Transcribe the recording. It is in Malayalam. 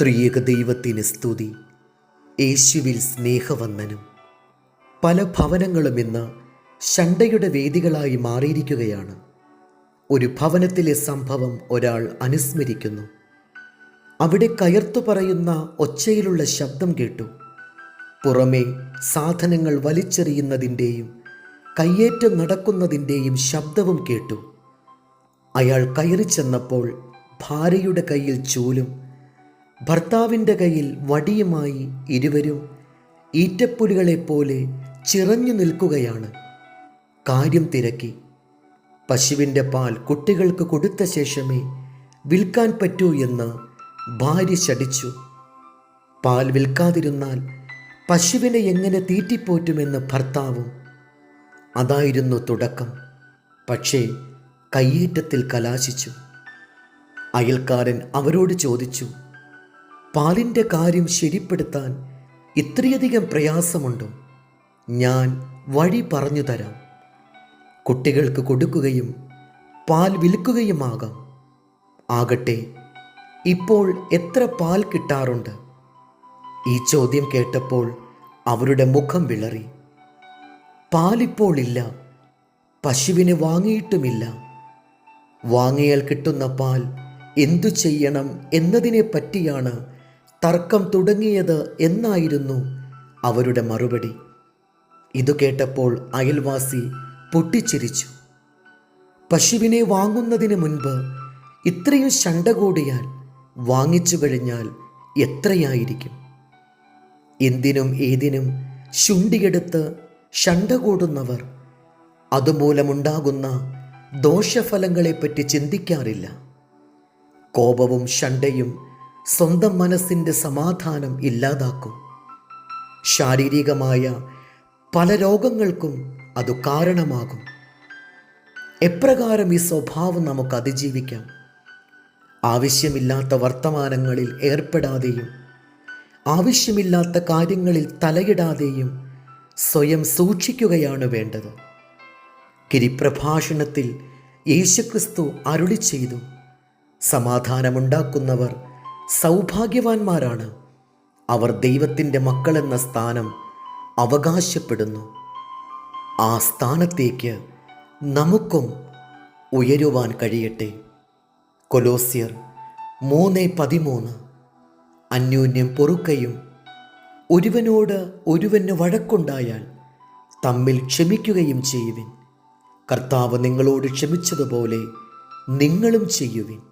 ത്രിയേക ദൈവത്തിന് സ്തുതി. യേശുവിൽ സ്നേഹവന്ദനം. പല ഭവനങ്ങളും ഇന്ന് ശണ്ടയുടെ വേദികളായി മാറിയിരിക്കുകയാണ്. ഒരു ഭവനത്തിലെ സംഭവം ഒരാൾ അനുസ്മരിക്കുന്നു. അവിടെ കയർത്തു പറയുന്ന ഒച്ചയിലുള്ള ശബ്ദം കേട്ടു. പുറമേ സാധനങ്ങൾ വലിച്ചെറിയുന്നതിന്റെയും കയ്യേറ്റം നടക്കുന്നതിന്റെയും ശബ്ദവും കേട്ടു. അയാൾ കയറി ചെന്നപ്പോൾ ഭാര്യയുടെ കയ്യിൽ ചൂലും ഭർത്താവിന്റെ കയ്യിൽ വടിയുമായി ഇരുവരും ഈറ്റപ്പുലികളെപ്പോലെ ചിറഞ്ഞു നിൽക്കുകയാണ്. കാര്യം തിരക്കി. പശുവിന്റെ പാൽ കുട്ടികൾക്ക് കൊടുത്ത ശേഷമേ വിൽക്കാൻ പറ്റൂ എന്ന് ഭാര്യ ശടിച്ചു പാൽ വിൽക്കാതിരുന്നാൽ പശുവിനെ എങ്ങനെ തീറ്റിപ്പോറ്റുമെന്ന് ഭർത്താവും. അതായിരുന്നു തുടക്കം. പക്ഷേ കയ്യേറ്റത്തിൽ കലാശിച്ചു. അയൽക്കാരൻ അവരോട് ചോദിച്ചു പാലിന്റെ കാര്യം ശരിപ്പെടുത്താൻ ഇത്രയധികം പ്രയാസമുണ്ടോ? ഞാൻ വഴി പറഞ്ഞു തരാം. കുട്ടികൾക്ക് കൊടുക്കുകയും പാൽ വിൽക്കുകയുമാകാം. ആകട്ടെ ഇപ്പോൾ എത്ര പാൽ കിട്ടാറുണ്ട്? ഈ ചോദ്യം കേട്ടപ്പോൾ അവരുടെ മുഖം വിളറി. പാലിപ്പോൾ ഇല്ല പശുവിനെ വാങ്ങിയിട്ടുമില്ല. വാങ്ങിയാൽ കിട്ടുന്ന പാൽ എന്തു ചെയ്യണം എന്നതിനെ പറ്റിയാണ് തർക്കം തുടങ്ങിയത് എന്നായിരുന്നു അവരുടെ മറുപടി. ഇതു കേട്ടപ്പോൾ അയൽവാസി പൊട്ടിച്ചിരിച്ചു. പശുവിനെ വാങ്ങുന്നതിന് മുൻപ് ഇത്രയും ശണ്ട കൂടിയാൽ വാങ്ങിച്ചു കഴിഞ്ഞാൽ എത്രയായിരിക്കും? എന്തിനും ഏതിനും ശുണ്ടിയെടുത്ത് ശണ്ട കൂടുന്നവർ അതുമൂലമുണ്ടാകുന്ന ദോഷഫലങ്ങളെപ്പറ്റി ചിന്തിക്കാറില്ല. കോപവും ശണ്ടയും സ്വന്തം മനസ്സിന്റെ സമാധാനം ഇല്ലാതാക്കും. ശാരീരികമായ പല രോഗങ്ങൾക്കും അത് കാരണമാകും. എപ്രകാരം ഈ സ്വഭാവം നമുക്ക് അതിജീവിക്കാം? ആവശ്യമില്ലാത്ത വർത്തമാനങ്ങളിൽ ഏർപ്പെടാതെയും ആവശ്യമില്ലാത്ത കാര്യങ്ങളിൽ തലയിടാതെയും സ്വയം സൂക്ഷിക്കുകയാണ് വേണ്ടത്. ഗിരിപ്രഭാഷണത്തിൽ യേശുക്രിസ്തു അരുളി ചെയ്തു സമാധാനമുണ്ടാക്കുന്നവർ സൗഭാഗ്യവാന്മാരാണ്. അവർ ദൈവത്തിന്റെ മക്കളെന്ന സ്ഥാനം അവകാശപ്പെടുന്നു. ആ സ്ഥാനത്തേക്ക് നമുക്കും ഉയരുവാൻ കഴിയട്ടെ. കൊലോസ്യർ മൂന്ന് പതിമൂന്ന്. അന്യോന്യം പൊറുക്കയും ഒരുവനോട് ഒരുവന് വഴക്കുണ്ടായാൽ തമ്മിൽ ക്ഷമിക്കുകയും ചെയ്യുവിൻ. കർത്താവ് നിങ്ങളോട് ക്ഷമിച്ചതുപോലെ നിങ്ങളും ചെയ്യുവിൻ.